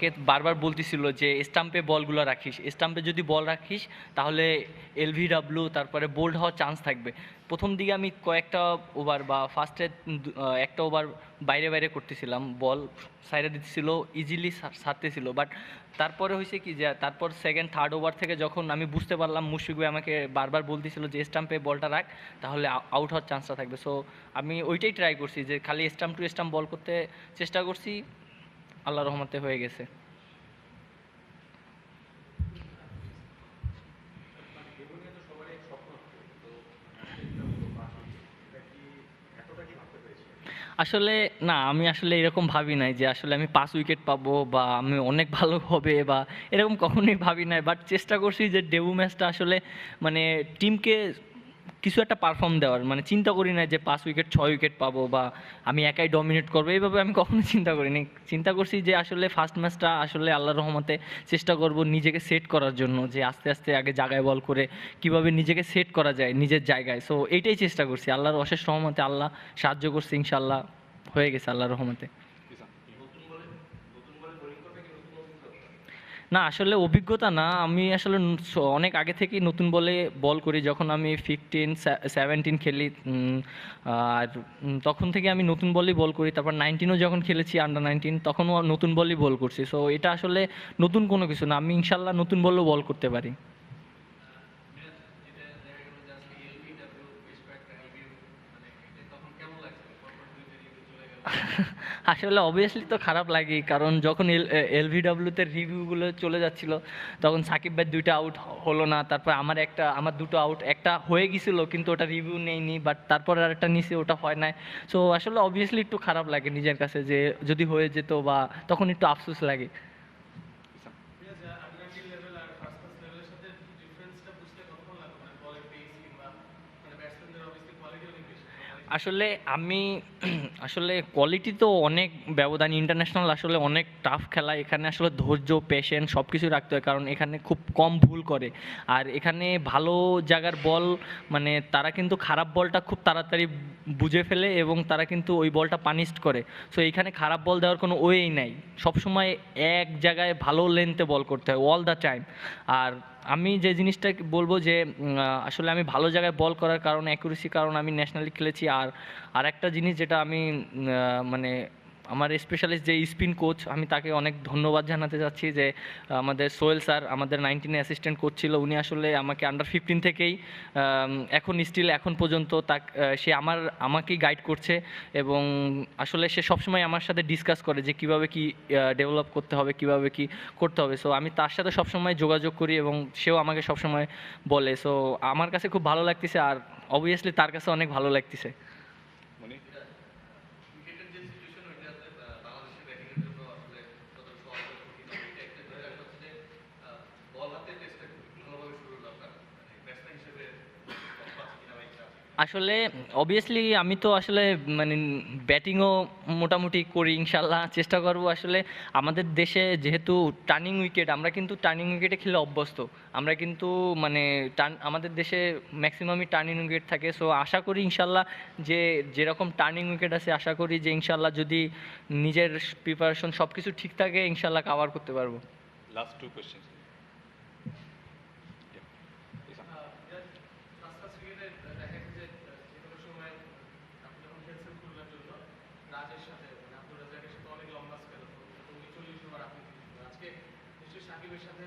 আমাকে বারবার বলতেছিল যে, স্টাম্পে বলগুলো রাখিস। স্টাম্পে যদি বল রাখিস, তাহলে এলভিডাব্লিউ তারপরে বোল্ড হওয়ার চান্স থাকবে। প্রথম দিকে আমি কয়েকটা ওভার বা ফার্স্টে একটা ওভার বাইরে বাইরে করতেছিলাম। বল সাইডে দিতেছিল ইজিলি সারতেছিল। বাট তারপরে হয়েছে কি যে, তারপর সেকেন্ড থার্ড ওভার থেকে যখন আমি বুঝতে পারলাম ভাই আমাকে বারবার বলতেছিল যে, স্টাম্পে বলটা রাখ, তাহলে আউট হওয়ার চান্সটা থাকবে। সো আমি ওইটাই ট্রাই করছি যে, খালি স্টাম্প টু স্টাম্প বল করতে চেষ্টা করছি। আল্লাহ রহমতে হয়ে গেছে। আসলে না, আমি আসলে এরকম ভাবি নাই যে আসলে আমি পাঁচ উইকেট পাবো বা আমি অনেক ভালো হবে বা এরকম কখনোই ভাবি নাই। বাট চেষ্টা করছি যে ডেবু ম্যাচটা আসলে মানে টিমকে কিছু একটা পারফর্ম দেওয়ার। মানে চিন্তা করি না যে পাঁচ উইকেট ছয় উইকেট পাবো বা আমি একাই ডমিনেট করব। এইভাবে আমি কখনো চিন্তা করিনি। চিন্তা করছি যে আসলে ফার্স্ট ম্যাচটা আসলে আল্লাহর রহমতে চেষ্টা করব নিজেকে সেট করার জন্য, যে আস্তে আস্তে আগে জায়গায় বল করে কীভাবে নিজেকে সেট করা যায় নিজের জায়গায়। সো এইটাই চেষ্টা করছি। আল্লাহর অশেষ রহমতে আল্লাহ সাহায্য করছে ইনশাল্লাহ হয়ে গেছে আল্লাহর রহমতে। না, আসলে অভিজ্ঞতা না। আমি আসলে অনেক আগে থেকেই নতুন বলে বল করি। যখন আমি ফিফটিন সেভেন্টিন খেলি আর তখন থেকে আমি নতুন বলেই বল করি। তারপর নাইনটিনও যখন খেলেছি আন্ডার নাইনটিন তখনও নতুন বলেই বল করছি। সো এটা আসলে নতুন কোনো কিছু না। আমি ইনশাল্লাহ নতুন বলও বল করতে পারি। আসলে অবভিয়াসলি তো খারাপ লাগে কারণ যখন এল এলভিডব্লিউতে রিভিউগুলো চলে যাচ্ছিল, তখন সাকিব ভাই দুইটা আউট হলো না, তারপর আমার একটা, আমার দুটো আউট একটা হয়ে গেছিল, কিন্তু ওটা রিভিউ নেইনি বাট তারপর আর একটা নিচে ওটা হয় নাই। সো আসলে অবভিয়াসলি একটু খারাপ লাগে নিজের কাছে যে, যদি হয়ে যেত বা তখন একটু আফসোস লাগে। আসলে আমি, আসলে কোয়ালিটি তো অনেক ব্যবধান ইন্টারন্যাশনাল আসলে অনেক টাফ খেলা, এখানে আসলে ধৈর্য পেশেন্ট সব কিছু রাখতে হয়, কারণ এখানে খুব কম ভুল করে। আর এখানে ভালো জায়গার বল মানে তারা কিন্তু খারাপ বলটা খুব তাড়াতাড়ি বুঝে ফেলে এবং তারা কিন্তু ওই বলটা পানিশড করে। সো এইখানে খারাপ বল দেওয়ার কোনো ওয়েই নাই। সবসময় এক জায়গায় ভালো লেন্থে বল করতে হয় অল দ্য টাইম আর আমি যে জিনিসটা বলব যে আসলে আমি ভালো জায়গায় বল করার কারণে অ্যাকুরেসি কারণ আমি ন্যাশনালি খেলেছি। আর আর একটা জিনিস যেটা আমি মানে আমার স্পেশালিস্ট যে স্পিন কোচ আমি তাকে অনেক ধন্যবাদ জানাতে চাচ্ছি যে আমাদের সোহেল স্যার আমাদের নাইনটিনে অ্যাসিস্ট্যান্ট কোচ ছিল। উনি আসলে আমাকে আন্ডার ফিফটিন থেকেই এখন স্টিল এখন পর্যন্ত তাক সে আমার, আমাকেই গাইড করছে এবং আসলে সে সবসময় আমার সাথে ডিসকাস করে যে কীভাবে কি ডেভেলপ করতে হবে, কীভাবে কি করতে হবে। সো আমি তার সাথে সবসময় যোগাযোগ করি এবং সেও আমাকে সবসময় বলে। সো আমার কাছে খুব ভালো লাগতেছে আর অবভিয়াসলি তার কাছে অনেক ভালো লাগতেছে। আসলে অবভিয়াসলি আমি তো আসলে মানে ব্যাটিংও মোটামুটি করি ইনশাল্লাহ চেষ্টা করব। আসলে আমাদের দেশে যেহেতু টার্নিং উইকেট আমরা কিন্তু টার্নিং উইকেটে খেলে অভ্যস্ত। আমরা কিন্তু মানে টার্ন আমাদের দেশে ম্যাক্সিমামই টার্নিং উইকেট থাকে। সো আশা করি ইনশাল্লাহ যে, যেরকম টার্নিং উইকেট আছে, আশা করি যে ইনশাল্লাহ যদি নিজের প্রিপারেশন সব কিছু ঠিক থাকে ইনশাল্লাহ কাভার করতে পারব। লাস্ট টু রাজের সাথে মানে আব্দুল রাজাকের সাথে অনেক লম্বা স্পেল উনি চল্লিশ ওভার আপনি আজকে নিশ্চয়ই সাকিবের সাথে